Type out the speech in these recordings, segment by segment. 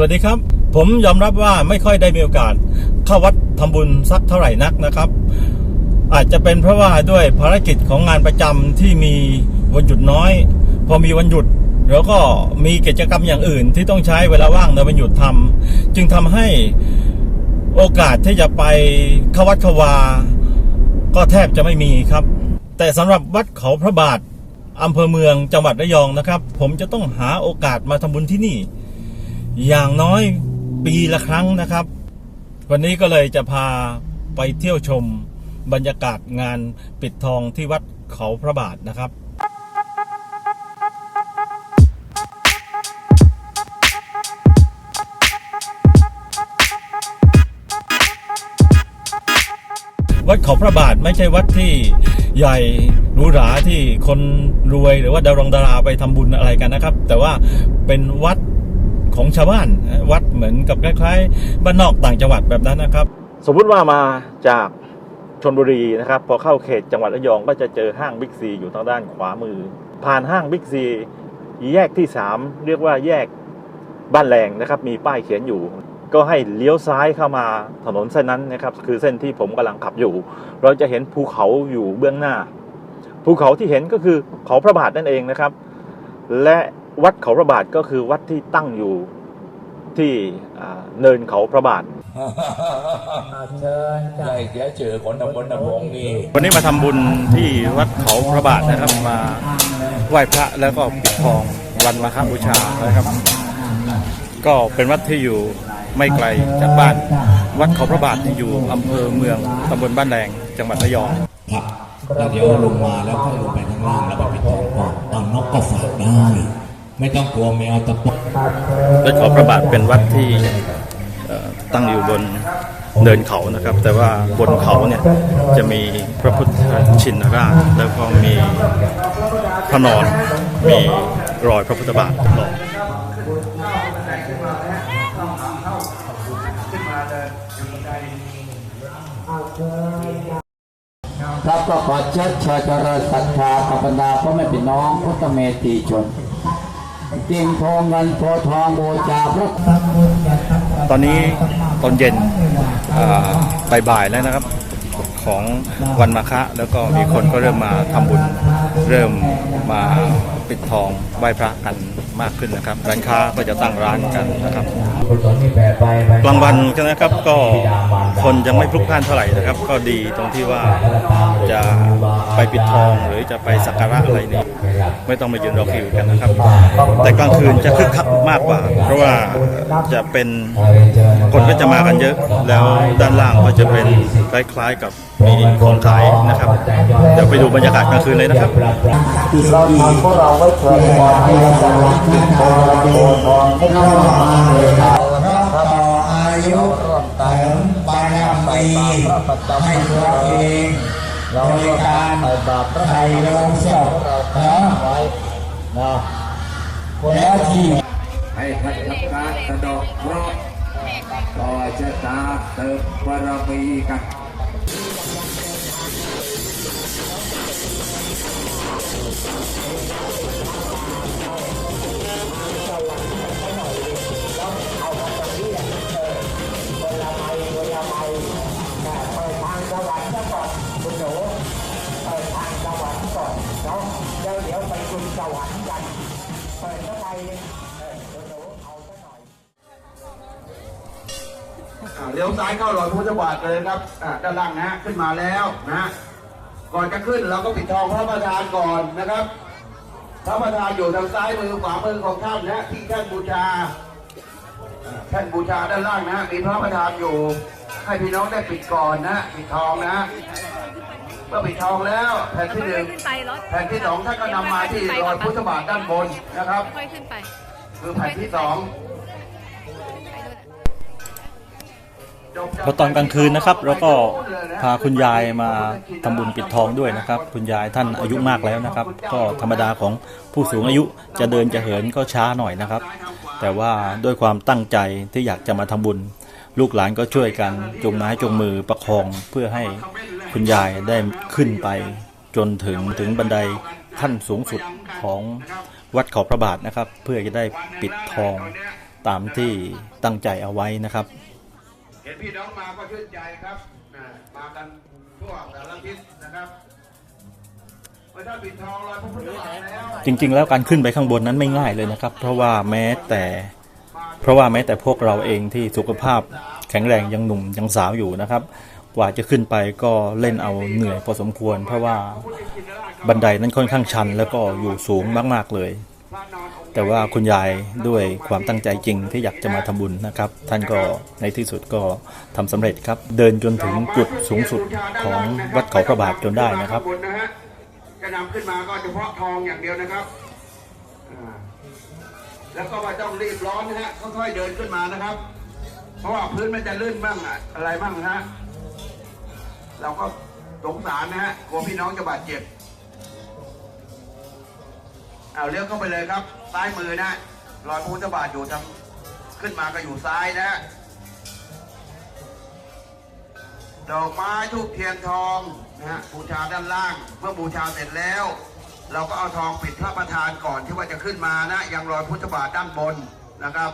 วัสดีครับ ผมยอมรับว่าไม่ค่อยได้มีโอกาสเข้าวัดทำบุญสักเท่าไหร่นักนะครับ อาจจะเป็นเพราะว่าด้วยภารกิจของงานประจำที่มีวันหยุดน้อย พอมีวันหยุดแล้วก็มีกิจกรรมอย่างอื่นที่ต้องใช้เวลาว่างในวันหยุดทำจึงทำให้โอกาสที่จะไปเข้าวัดเขาวา ก็แทบจะไม่มีครับ แต่สำหรับวัดเขาพระบาทอำเภอเมืองจังหวัดระยองนะครับ ผมจะต้องหาโอกาสมาทำบุญที่นี่ อย่างน้อยปีละครั้งนะครับ วันนี้ก็เลยจะพาไปเที่ยวชมบรรยากาศงานปิดทองที่วัดเขาพระบาทนะครับวัดเขาพระบาทไม่ใช่วัดที่ใหญ่หรูหราที่คนรวยหรือว่าดารงดาราไปทำบุญอะไรกันนะครับ แต่ว่าเป็นวัด ของชาวบ้านวัดเหมือนกับคล้ายๆบ้านนอกต่างจังหวัดแบบนั้นนะครับ สมมุติว่ามาจากชนบุรีนะครับพอเข้าเขตจังหวัดระยองก็จะเจอห้างบิ๊กซีอยู่ทางด้านขวามือ ผ่านห้างบิ๊กซีแยกที่ 3 เรียกว่าแยกบ้านแรงนะครับ มีป้ายเขียนอยู่ ก็ให้เลี้ยวซ้ายเข้ามาถนนเส้นนั้นนะครับ คือเส้นที่ผมกำลังขับอยู่ เราจะเห็นภูเขาอยู่เบื้องหน้า ภูเขาที่เห็นก็คือเขาพระบาทนั่นเองนะครับ และ วัดเขาพระบาทก็คือวัดที่ตั้งอยู่ที่อ่าเนินเขาพระบาทเชิญจ้ะได้เสียเจอคนตำบลตำบงนี่วันนี้มาทำบุญที่วัดเขาพระบาทนะครับมาไหว้พระแล้วก็ปิดทองวันมาฆบูชานะครับ ก็เป็นวัดที่อยู่ไม่ไกลจากบ้าน วัดเขาพระบาทที่อยู่อำเภอเมืองตำบลบ้านแดงจังหวัดระยองครับแล้วเดี๋ยวลงมาแล้วค่อยลงไปข้างล่างแล้วไปปิดทองก่อนเอานกก็ฝากได้ ไม่ต้องกลัวแมวตะปุกวัดเขาพระบาทเป็นวัดที่เอ่อตั้งอยู่บนเนินเขานะครับ แต่ว่าบนเขาเนี่ยจะมีพระพุทธชินราชแล้วก็มีพระนอนมีรอยพระพุทธบาทรอยครับก็ขอเชิญชวนเจริญศรัทธากับบรรดาพ่อแม่พี่น้องพุทธเมตีชน จริงทองเงินโพทองบูชาพระตอนนี้ตอนเย็นบ่ายๆแล้วนะครับของวันมาฆะแล้วก็มีคนก็เริ่มมาทำบุญ เริ่มมาปิดทองไหว้พระกันมากขึ้นนะครับร้านค้าก็จะตั้งร้านกันนะครับ กลางวันนะครับก็คนยังไม่พลุกพล่านเท่าไหร่นะครับ ก็ดีตรงที่ว่าจะไปปิดทองหรือจะไปสักการะอะไรเนี่ยไม่ต้องมายืนรอคิวกันนะครับ แต่กลางคืนจะคึกคักมากกว่า เพราะว่าจะเป็นคนก็จะมากันเยอะ แล้วด้านล่างก็จะเป็นคล้ายๆกับมีของขายนะครับเดี๋ยวไปดูบรรยากาศกลางคืนเลยนะครับเราทำพวกเราไว้เถิดก่อนให้เราจะรักที่โพโพทองให้เข้ามาเลยครับต่ออายุเติมบารมีให้ตัวเองโดยการไถ่ลงศพนะนะแล้วที่ให้พัฒนาสะดอกเคราะห์ต่อชะตาเติมบารมีกัน ลี้ยวซ้ายเข้ารอยพุทธบาทเลยครับอ่าด้านล่างนะฮะขึ้นมาแล้วนะฮะก่อนจะขึ้นเราก็ปิดทองพระประธานก่อนนะครับ พระประธานอยู่ทางซ้ายมือขวามือของท่านนะที่ท่านบูชาอ่าท่านบูชาด้านล่างนะมีพระประธานอยู่ ให้พี่น้องได้ปิดก่อนนะปิดทองนะเมื่อปิดทองแล้วแผ่นที่หนึ่งขึ้นไปรถแผ่นที่สองท่านก็นำมาที่รอยพุทธบาทด้านบนนะครับ ค่อยขึ้นไป คือแผ่นที่สอง พอตอนกลางคืนนะครับเราก็พาคุณยายมาทำบุญปิดทองด้วยนะครับ คุณยายท่านอายุมากแล้วนะครับ ก็ธรรมดาของผู้สูงอายุจะเดินจะเหินก็ช้าหน่อยนะครับ แต่ว่าด้วยความตั้งใจที่อยากจะมาทำบุญ ลูกหลานก็ช่วยกันจงไม้จงมือประคองเพื่อให้คุณยายได้ขึ้นไป จนถึงถึงบันไดขั้นสูงสุดของวัดเขาพระบาทนะครับ เพื่อจะได้ปิดทองตามที่ตั้งใจเอาไว้นะครับ เห็นพี่น้องมาก็ชื่นใจครับอ่ามากันทั่วสารทิศนะครับเมื่อท่าปิดทองลอยพระพุทธบาทแล้วจริงๆ แล้วการขึ้นไปข้างบนนั้นไม่ง่ายเลยนะครับ เพราะว่าแม้แต่เพราะว่าแม้แต่พวกเราเองที่สุขภาพแข็งแรงยังหนุ่มยังสาวอยู่นะครับ กว่าจะขึ้นไปก็เล่นเอาเหนื่อยพอสมควร เพราะว่าบันไดนั้นค่อนข้างชัน แล้วก็อยู่สูงมากๆเลย แต่ว่าคุณยายด้วยความตั้งใจจริงที่อยากจะมาทำบุญนะครับ ท่านก็ในที่สุดก็ทำสำเร็จครับ เดินจนถึงจุดสูงสุดของวัดเขาพระบาทจนได้นะครับจะนำขึ้นมาก็เฉพาะทองอย่างเดียวนะครับแล้วก็ไม่ต้องรีบร้อนนะฮะค่อยๆเดินขึ้นมานะครับ เพราะว่าพื้นมันจะลื่นบ้างอะอะไรบ้างนะฮะเราก็สงสารนะฮะกลัวพี่น้องจะบาดเจ็บเอาเลี้ยวเข้าไปเลยครับ ซ้ายมือนะรอยพระพุทธบาทอยู่ทางขึ้นมาก็อยู่ซ้ายนะดอกไม้ทูบเทียนทองนะฮะบูชาด้านล่าง เมื่อบูชาเสร็จแล้ว เราก็เอาทองปิดพระประธานก่อนที่ว่าจะขึ้นมานะ ยังรอยพุทธบาทด้านบนนะครับ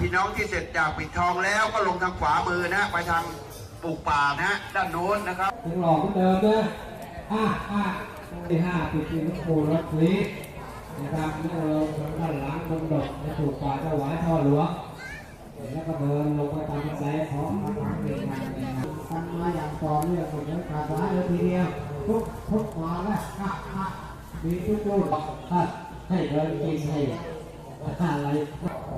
พี่น้องที่เสร็จจากปิดทองแล้วก็ลงทางขวามือนะ ไปทางปลูกป่านะด้านโน้นนะครับยังหลอกเหมือนเดิมเด้อห้าห้า ที่ห้าติดที่ลูกปูรถลีนะครับนี่เราลงด้านหลังบนดกในถูกป่าถวายท่อหลวงแล้วก็เดินลงไปตามใจของพระมหากษัตริย์ทำมาอย่างต่อเนื่องหมดเลยขาดสายเลยทีเดียวทุกทุกมาแล้วห้าห้ามีทุกรูปท่านให้เดินกินให้อะไร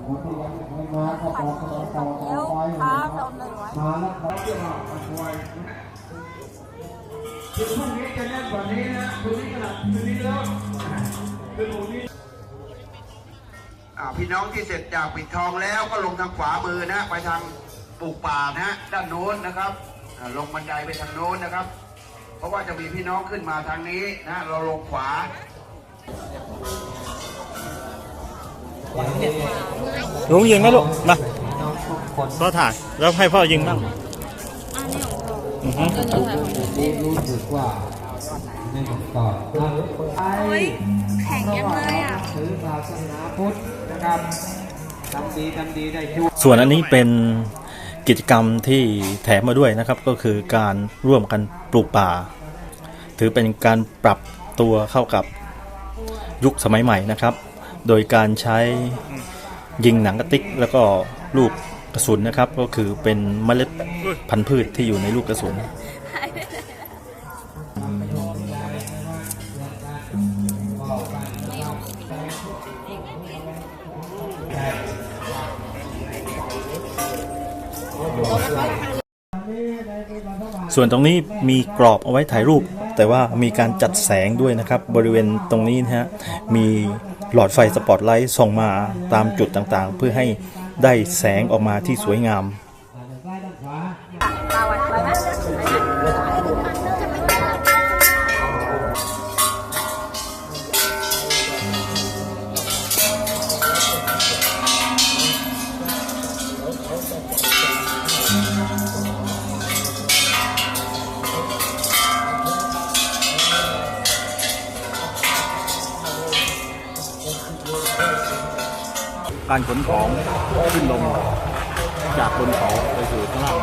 มาที่ยังไม่มาก็บอกต่อต่อต่อไปมาแล้วขอ ถึงพรุ่งนี้จะแน่นกว่านี้นะคืนนี้ขนาดคืนนี้แล้วคืนพรุ่งนี้อ่าพี่น้องที่เสร็จจากปิดทองแล้วก็ลงทางขวามือนะ ไปทางปลูกป่านะด้านโน้นนะครับอ่าลงบันไดไปทางโน้นนะครับ เพราะว่าจะมีพี่น้องขึ้นมาทางนี้นะเราลงขวาลุงยิงไหมลูกมาพ่อถ่ายแล้วให้พ่อยิงบ้าง อือฮึรู้สึกว่าไม่ถูก่อนนะไอ้ยแข็งยังเลยอะถือศาสนาพุทธนะครับทำดีทำดีได้ช่วยส่วนอันนี้เป็นกิจกรรมที่แถมมาด้วยนะครับก็คือการร่วมกันปลูกป่า ถือเป็นการปรับตัวเข้ากับยุคสมัยใหม่นะครับ โดยการใช้ยิงหนังกระติกแล้วก็ลูก กระสุนนะครับก็คือเป็นเมล็ดพันธุ์พืชที่อยู่ในลูกกระสุนส่วนตรงนี้มีกรอบเอาไว้ถ่ายรูป แต่ว่ามีการจัดแสงด้วยนะครับ บริเวณตรงนี้นะฮะมีหลอดไฟสปอตไลท์ส่องมาตามจุดต่างๆ เพื่อให้ ได้แสงออกมาที่สวยงาม การขนของขึ้นลงจากบนเขาไปสู่ข้างล่าง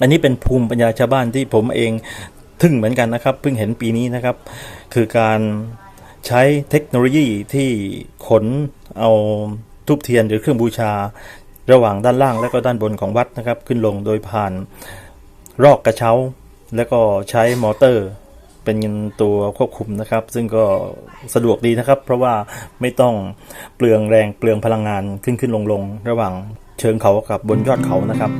อันนี้เป็นภูมิปัญญาชาวบ้านที่ผมเองทึ่งเหมือนกันนะครับเพิ่งเห็นปีนี้นะครับ คือการใช้เทคโนโลยีที่ขนเอาทูบเทียนหรือเครื่องบูชา ระหว่างด้านล่างและก็ด้านบนของวัดนะครับ ขึ้นลงโดยผ่านรอกกระเช้า แล้วก็ใช้มอเตอร์เป็นตัวควบคุมนะครับ ซึ่งก็สะดวกดีนะครับ เพราะว่าไม่ต้องเปลืองแรงเปลืองพลังงานขึ้นขึ้นลงลงระหว่างเชิงเขากับบนยอดเขานะครับ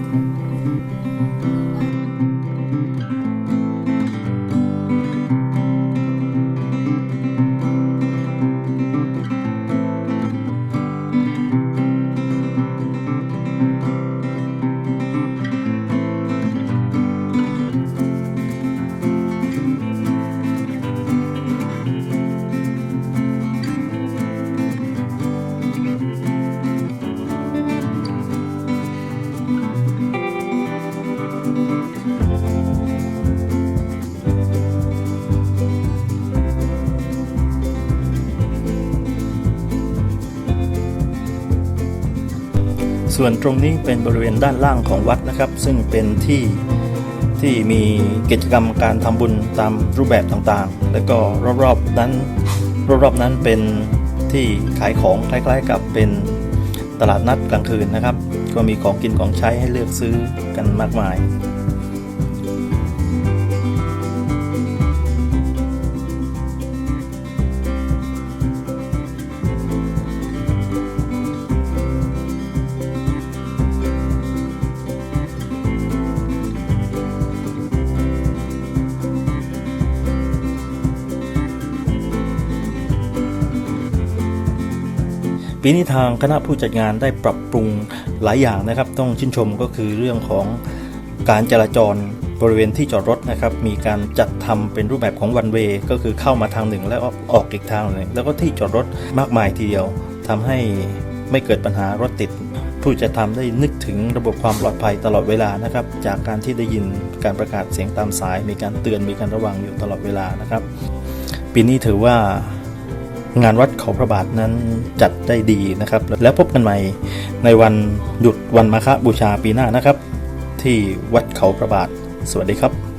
ส่วนตรงนี้เป็นบริเวณด้านล่างของวัดนะครับ ซึ่งเป็นที่ที่มีกิจกรรมการทำบุญตามรูปแบบต่างๆ แล้วก็รอบๆนั้นรอบๆนั้นเป็นที่ขายของคล้ายๆ กับเป็นตลาดนัดกลางคืนนะครับ ก็มีของกินของใช้ให้เลือกซื้อกันมากมาย ปีนี้ทางคณะผู้จัดงานได้ปรับปรุงหลายอย่างนะครับ ต้องชื่นชมก็คือเรื่องของการจราจรบริเวณที่จอดรถนะครับ มีการจัดทำเป็นรูปแบบของวันเวย์ก็คือเข้ามาทางหนึ่งแล้วออกอีกทางหนึ่งแล้วก็ที่จอดรถมากมายทีเดียวทำให้ไม่เกิดปัญหารถติด ผู้จะทำได้นึกถึงระบบความปลอดภัยตลอดเวลานะครับ จากการที่ได้ยินการประกาศเสียงตามสาย มีการเตือนมีการระวังอยู่ตลอดเวลานะครับ ปีนี้ถือว่า งานวัดเขาพระบาทนั้นจัดได้ดีนะครับ แล้วพบกันใหม่ในวันหยุดวันมาฆบูชาปีหน้านะครับ ที่วัดเขาพระบาท สวัสดีครับ